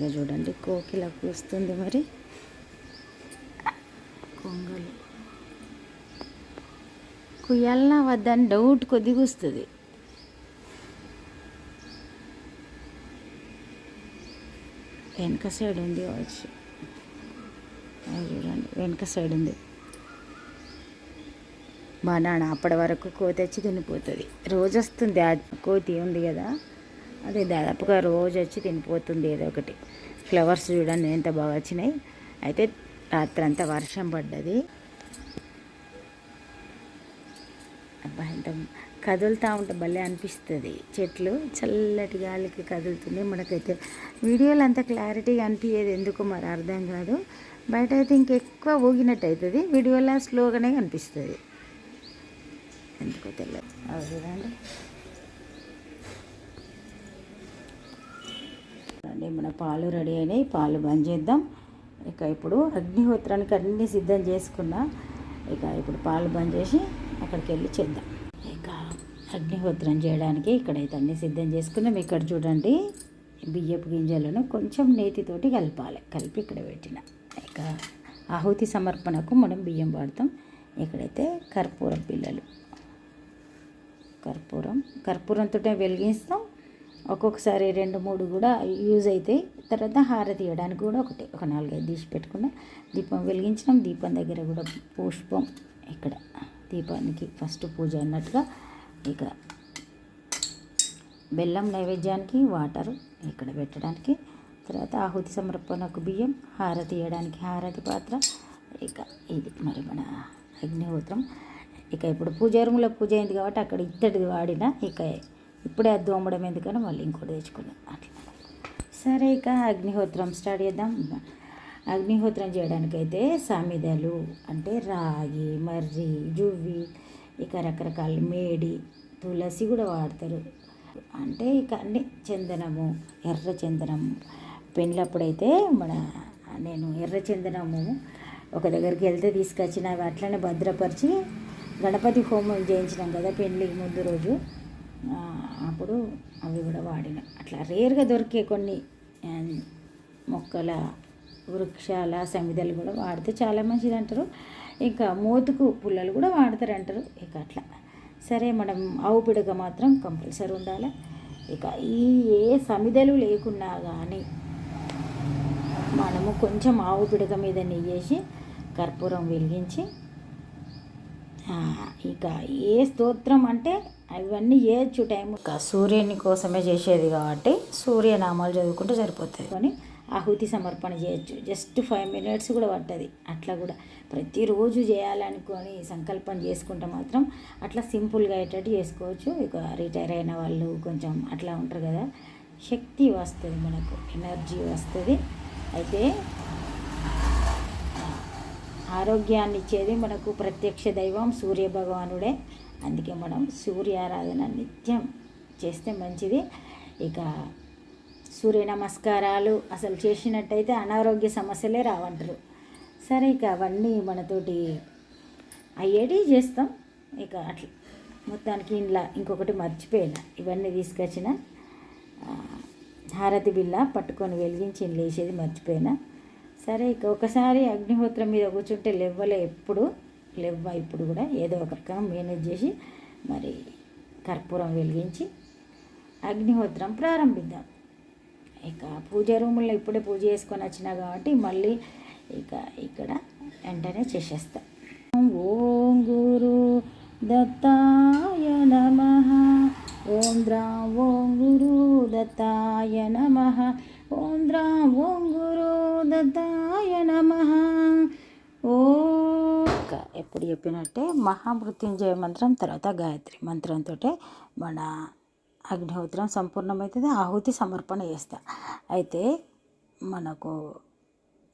ఇక చూడండి కోకిల కూస్తుంది మరి. కొంగలు. కుయ్యాలనా వద్దని డౌట్ కొద్దిగా వస్తుంది. వెనక సైడ్ ఉంది కావచ్చు అది చూడండి వెనక సైడ్ ఉంది. బనానా అప్పటి వరకు కోతి వచ్చి తినిపోతుంది. రోజు వస్తుంది ఆ కోతి ఉంది కదా. అదే దాదాపుగా రోజు వచ్చి తినిపోతుంది ఏదో ఒకటి. ఫ్లవర్స్ చూడండి ఎంత బాగా వచ్చినాయి. అయితే రాత్రి అంతా వర్షం పడ్డది. అబ్బా ఎంత కదులుతూ ఉంటే భలే అనిపిస్తుంది. చెట్లు చల్లటి గాలికి కదులుతున్నాయి మనకైతే వీడియోలో అంత క్లారిటీగా అనిపించేది ఎందుకు మరి అర్థం కాదు. బయట అయితే ఇంకెక్కువ ఊగినట్టు అవుతుంది వీడియోలో స్లోగానే కనిపిస్తుంది ఎందుకో తెలియదు అది చూడండి. చూడండి మన పాలు రెడీ అయినాయి. పాలు బంద్ చేద్దాం. ఇక ఇప్పుడు అగ్నిహోత్రానికి అన్నీ సిద్ధం చేసుకున్నా ఇక ఇప్పుడు పాలు బంద్ చేసి అక్కడికి వెళ్ళి చేద్దాం. ఇక అగ్నిహోత్రం చేయడానికి ఇక్కడైతే అన్నీ సిద్ధం చేసుకున్నాం. ఇక్కడ చూడండి బియ్యపు గింజలను కొంచెం నేతితోటి కలపాలి. కలిపి ఇక్కడ పెట్టిన. ఇక ఆహుతి సమర్పణకు మనం బియ్యం వాడతాం. ఇక్కడైతే కర్పూరం పిల్లలు. కర్పూరం కర్పూరంతో వెలిగిస్తాం. ఒక్కొక్కసారి రెండు మూడు కూడా యూజ్ అవుతాయి తర్వాత హారతి ఇవ్వడానికి కూడా ఒకటి ఒక నాలుగైదు తీసి పెట్టుకున్న దీపం వెలిగించినాం. దీపం దగ్గర కూడా పుష్పం ఇక్కడ దీపానికి ఫస్ట్ పూజ అన్నట్టుగా ఇక బెల్లం నైవేద్యానికి వాటర్ ఇక్కడ పెట్టడానికి తర్వాత ఆహుతి సమర్పణకు బియ్యం హారతి ఇవ్వడానికి హారతి పాత్ర ఇక ఇది మరి మన అగ్నిహోత్రం. ఇక ఇప్పుడు పూజ రూమ్లో పూజ అయింది కాబట్టి అక్కడ ఇత్తడిది వాడిన ఇక ఇప్పుడే అది దోమడం ఎందుకని మళ్ళీ ఇంకోటి తెచ్చుకున్నాం. అట్లా. సరే ఇక అగ్నిహోత్రం స్టార్ట్ చేద్దాం. అగ్నిహోత్రం చేయడానికైతే సామిదలు అంటే రాగి మర్రి జువ్వి ఇక రకరకాల మేడి తులసి కూడా వాడతారు. అంటే ఇక అన్ని చందనము ఎర్ర చందనము. పెళ్ళప్పుడైతే మన నేను ఎర్ర చందనము ఒక దగ్గరికి వెళ్తే తీసుకొచ్చిన అవి అట్లనే భద్రపరిచి గణపతి హోమం చేయించినాం కదా పెళ్ళికి ముందు రోజు. అప్పుడు అవి కూడా వాడిన. అట్లా రేర్గా దొరికే కొన్ని మొక్కల వృక్షాల సమిదలు కూడా వాడితే చాలా మంచిది అంటారు. ఇంకా మోతుకు పుల్లలు కూడా వాడతారు అంటారు. ఇక అట్లా. సరే మనం ఆవు పిడక మాత్రం కంపల్సరీ ఉండాలి. ఇక ఈ ఏ సమిదలు లేకున్నా కానీ మనము కొంచెం ఆవు పిడక మీద నెయ్యేసి కర్పూరం వెలిగించి ఇక ఏ స్తోత్రం అంటే అవన్నీ చేయొచ్చు టైం సూర్యుని కోసమే చేసేది కాబట్టి సూర్యనామాలు చదువుకుంటే సరిపోతుంది. కానీ ఆహుతి సమర్పణ చేయొచ్చు. జస్ట్ ఫైవ్ మినిట్స్ కూడా పట్టది. అట్లా కూడా. ప్రతిరోజు చేయాలనుకొని సంకల్పం చేసుకుంటే మాత్రం అట్లా సింపుల్గా అయ్యేటట్టు చేసుకోవచ్చు. ఇక రిటైర్ అయిన వాళ్ళు కొంచెం అట్లా ఉంటారు కదా. శక్తి వస్తుంది మనకు. ఎనర్జీ వస్తుంది. అయితే ఆరోగ్యాన్ని ఇచ్చేది మనకు ప్రత్యక్ష దైవం సూర్య భగవానుడే అందుకే మనం సూర్య ఆరాధన నిత్యం చేస్తే మంచిది. ఇక సూర్య నమస్కారాలు అసలు చేసినట్టయితే అనారోగ్య సమస్యలే రావంటారు. సరే ఇక అవన్నీ మనతోటి అయ్యేటి చేస్తాం. ఇక అట్లా మొత్తానికి ఇంట్లో ఇంకొకటి మర్చిపోయిన ఇవన్నీ తీసుకొచ్చిన. హారతి బిల్ల పట్టుకొని వెలిగించి లేచేది మర్చిపోయినా. సరే ఇక ఒకసారి అగ్నిహోత్రం మీద కూర్చుంటే లెవ్వలే ఎప్పుడు. లేవ్వ ఇప్పుడు కూడా ఏదో ఒక రకంగా మేనేజ్ చేసి మరి కర్పూరం వెలిగించి అగ్నిహోత్రం ప్రారంభిద్దాం. ఇక పూజ రూముల్లో ఇప్పుడే పూజ చేసుకొని వచ్చినా కాబట్టి మళ్ళీ ఇక ఇక్కడ వెంటనే చేసేస్తా. ఓం గురు దత్తాయ నమ. ఓం ద్రా ఓం గురు దత్తాయ నమ. ఓం ద్రా ఓం గురు దత్తాయ నమ. ఎప్పుడు చెప్పినట్టే మహామృత్యుంజయ మంత్రం తర్వాత గాయత్రి మంత్రంతో మన అగ్నిహోత్రం సంపూర్ణమవుతుంది. ఆహుతి సమర్పణ చేస్తా. అయితే మనకు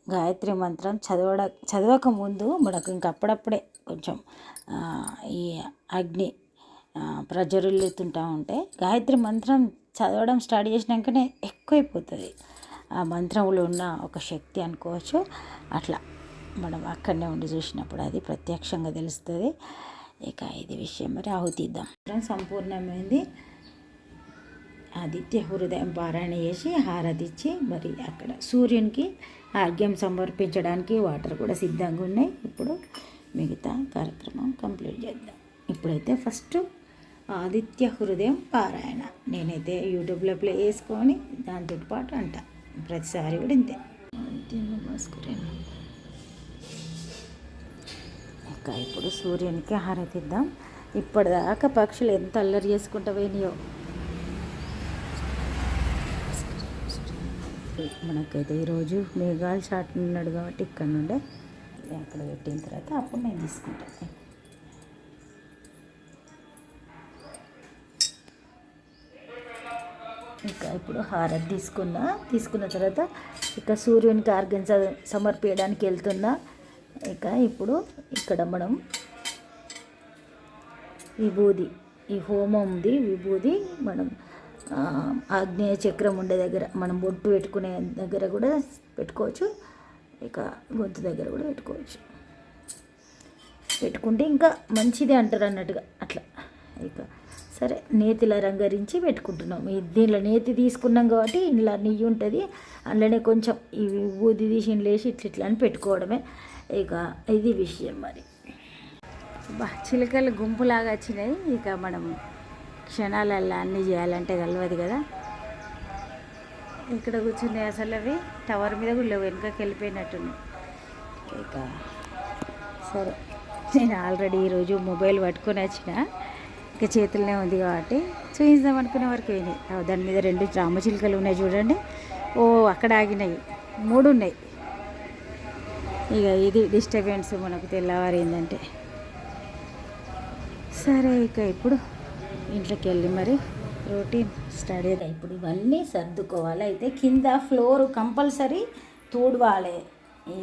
గాయత్రి మంత్రం చదవడ చదవక ముందు మనకు ఇంక అప్పుడప్పుడే కొంచెం ఈ అగ్ని ఆ, ప్రజ్వరిల్లుతుంటా ఉంటే గాయత్రి మంత్రం చదవడం స్టార్ట్ చేసినాకనే ఎక్కువైపోతుంది. ఆ మంత్రంలో ఉన్న ఒక శక్తి అనుకోవచ్చు. అట్లా. మనం అక్కడనే ఉండి చూసినప్పుడు అది ప్రత్యక్షంగా తెలుస్తుంది. ఇక ఇది విషయం మరి ఆహుతి ఇద్దాం సంపూర్ణమైంది. ఆదిత్య హృదయం పారాయణ చేసి హారతి ఇచ్చి మరి అక్కడ సూర్యునికి ఆర్ఘ్యం సమర్పించడానికి వాటర్ కూడా సిద్ధంగా ఉన్నాయి. ఇప్పుడు మిగతా కార్యక్రమం కంప్లీట్ చేద్దాం. ఇప్పుడైతే ఫస్ట్ ఆదిత్య హృదయం పారాయణ. నేనైతే యూట్యూబ్లో ప్లే చేసుకొని దాంతో పాటు అంట. ప్రతిసారి కూడా ఇంతే. ఆదిత్య నమస్కారం. ఇంకా ఇప్పుడు సూర్యునికి హారతిద్దాం ఇప్పటిదాకా పక్షులు ఎంత అల్లరి చేసుకుంటా పోయినాయో. మనకైతే ఈరోజు మేఘాలు షాట్ ఉన్నాడు కాబట్టి ఇక్కడ నుండే అక్కడ పెట్టిన తర్వాత అప్పుడు నేను తీసుకుంటాను ఇంకా ఇప్పుడు హారతి తీసుకున్నా. తీసుకున్న తర్వాత ఇక సూర్యునికి ఆర్గన్ సమర్పించడానికి వెళ్తున్నా. ఇక ఇప్పుడు ఇక్కడ మనం విభూది ఈ హోమంది విభూది మనం ఆగ్నేయ చక్రం ఉండే దగ్గర మనం బొట్టు పెట్టుకునే దగ్గర కూడా పెట్టుకోవచ్చు. ఇక గొంతు దగ్గర కూడా పెట్టుకోవచ్చు. పెట్టుకుంటే ఇంకా మంచిది అంటారు అన్నట్టుగా అట్లా. ఇక సరే నేతిలో రంగరించి పెట్టుకుంటున్నాం. ఈ దీనిలో నేతి తీసుకున్నాం కాబట్టి ఇంట్లో నెయ్యి ఉంటుంది. అందులోనే కొంచెం ఈ బూది తీసి ఇంట్లో వేసి ఇట్లా ఇట్లా అని పెట్టుకోవడమే. ఇక ఇది విషయం మరి. బా చిలుకలు గుంపులాగా వచ్చినాయి. ఇక మనం క్షణాలల్లా అన్నీ చేయాలంటే కలవదు కదా. ఇక్కడ కూర్చున్నాయి అసలు అవి. టవర్ మీద కూడా లేవు వెనుకకి వెళ్ళిపోయినట్టున్నాయి. ఇక సరే నేను ఆల్రెడీ ఈరోజు మొబైల్ పట్టుకొని వచ్చిన. ఇక చేతుల్లోనే ఉంది కాబట్టి చూపిద్దాం అనుకునే వరకు పోయినాయి ఆ, దాని మీద రెండు రామచిలుకలు ఉన్నాయి చూడండి. ఓ అక్కడ ఆగినాయి. మూడు ఉన్నాయి. ఇక ఇది డిస్టర్బెన్స్ మనకు తెల్లవారిందంటే సరే ఇక ఇప్పుడు ఇంట్లోకి వెళ్ళి మరి రొటీన్ స్టడీ ఇప్పుడు ఇవన్నీ సర్దుకోవాలి. అయితే కింద ఫ్లోర్ కంపల్సరీ తూడవాలి. ఈ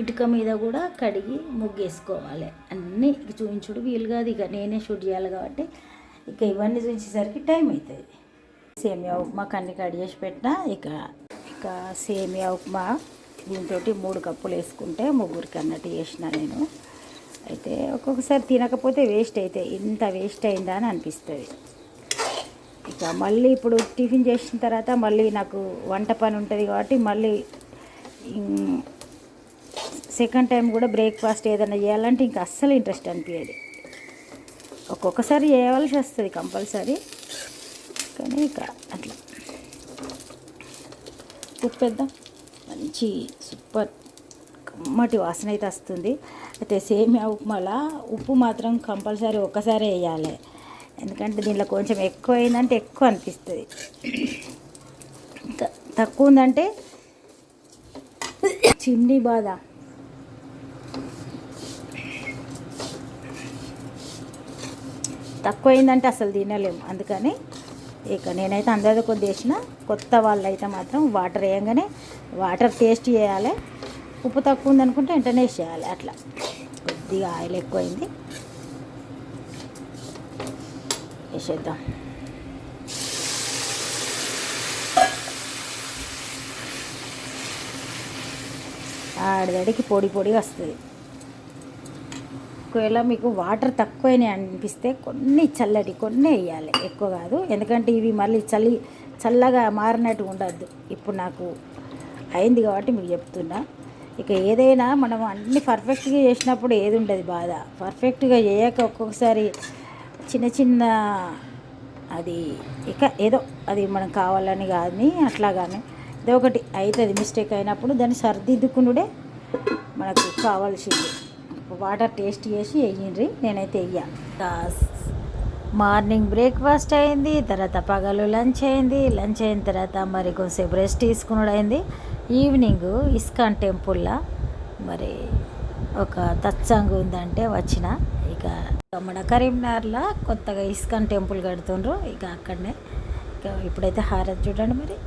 ఇటుక మీద కూడా కడిగి ముగ్గేసుకోవాలి. అన్నీ ఇక చూపించుడు వీలు కాదు. ఇక నేనే షూట్ చేయాలి కాబట్టి ఇక ఇవన్నీ చూపించేసరికి టైం అవుతుంది. సేమియా ఉప్మా కన్ని కడిగేసి పెట్టినా ఇక ఇక సేమియా ఉప్మా దీంతో మూడు కప్పులు వేసుకుంటే ముగ్గురికి అన్నట్టు చేసిన నేను. అయితే ఒక్కొక్కసారి తినకపోతే వేస్ట్ అయితే ఇంత వేస్ట్ అయిందా అని అనిపిస్తుంది. ఇక మళ్ళీ ఇప్పుడు టిఫిన్ చేసిన తర్వాత మళ్ళీ నాకు వంట పని ఉంటుంది కాబట్టి మళ్ళీ సెకండ్ టైం కూడా బ్రేక్ఫాస్ట్ ఏదైనా చేయాలంటే ఇంకా అస్సలు ఇంట్రెస్ట్ అనిపించేది ఒక్కొక్కసారి చేయవలసి వస్తుంది కంపల్సరీ. కానీ ఇక అట్లా. ఉప్పేద్దాం మంచి సూపర్ కమ్మటి వాసన అయితే వస్తుంది. అయితే సేమియా ఉప్మాలా? ఉప్పు మాత్రం కంపల్సరీ ఒక్కసారి వేయాలి. ఎందుకంటే దీంట్లో కొంచెం ఎక్కువ అయిందంటే ఎక్కువ అనిపిస్తుంది. త- తక్కువ ఉందంటే చిమ్నీ బాధ తక్కువ అయిందంటే అసలు తినలేము అందుకని ఇక నేనైతే అందరితో కొద్ది వేసిన కొత్త వాళ్ళు అయితే మాత్రం వాటర్ వేయంగానే వాటర్ టేస్ట్ చేయాలి. ఉప్పు తక్కువ ఉందనుకుంటే వెంటనే వేసేయాలి అట్లా. కొద్దిగా ఆయిల్ ఎక్కువైంది. వేసేద్దాం. ఆడదడికి పొడి పొడి వస్తుంది. ఒకవేళ మీకు వాటర్ తక్కువైనాయి అనిపిస్తే కొన్ని చల్లటి కొన్ని వేయాలి. ఎక్కువ కాదు. ఎందుకంటే ఇవి మళ్ళీ చలి చల్లగా మారినట్టు ఉండద్దు. ఇప్పుడు నాకు అయింది కాబట్టి మీకు చెప్తున్నా. ఇక ఏదైనా మనం అన్ని పర్ఫెక్ట్గా చేసినప్పుడు ఏది ఉండదు బాధ. పర్ఫెక్ట్గా చేయక ఒక్కొక్కసారి చిన్న చిన్న అది ఇక ఏదో అది మనం కావాలని కాదని అట్లా కానీ ఏదో ఒకటి అవుతుంది మిస్టేక్ అయినప్పుడు దాన్ని సర్దిద్దుకునుడే మనకు కావాల్సింది. వాటర్ టేస్ట్ చేసి వేయండి నేనైతే వెయ్యా మార్నింగ్ బ్రేక్ఫాస్ట్ అయింది తర్వాత పగలు లంచ్ అయింది లంచ్ అయిన తర్వాత మరి కొంచెంసేపు రెస్ట్ తీసుకున్నాడు అయింది. ఈవినింగ్ ఇస్కాన్ టెంపుల్లో మరి ఒక తత్సంగ్ ఉందంటే వచ్చిన. ఇక మన కరీంనగర్లో కొత్తగా ఇస్కాన్ టెంపుల్ కడుతుండ్రు ఇక అక్కడనే. ఇక ఇప్పుడైతే హారతి చూడండి మరి.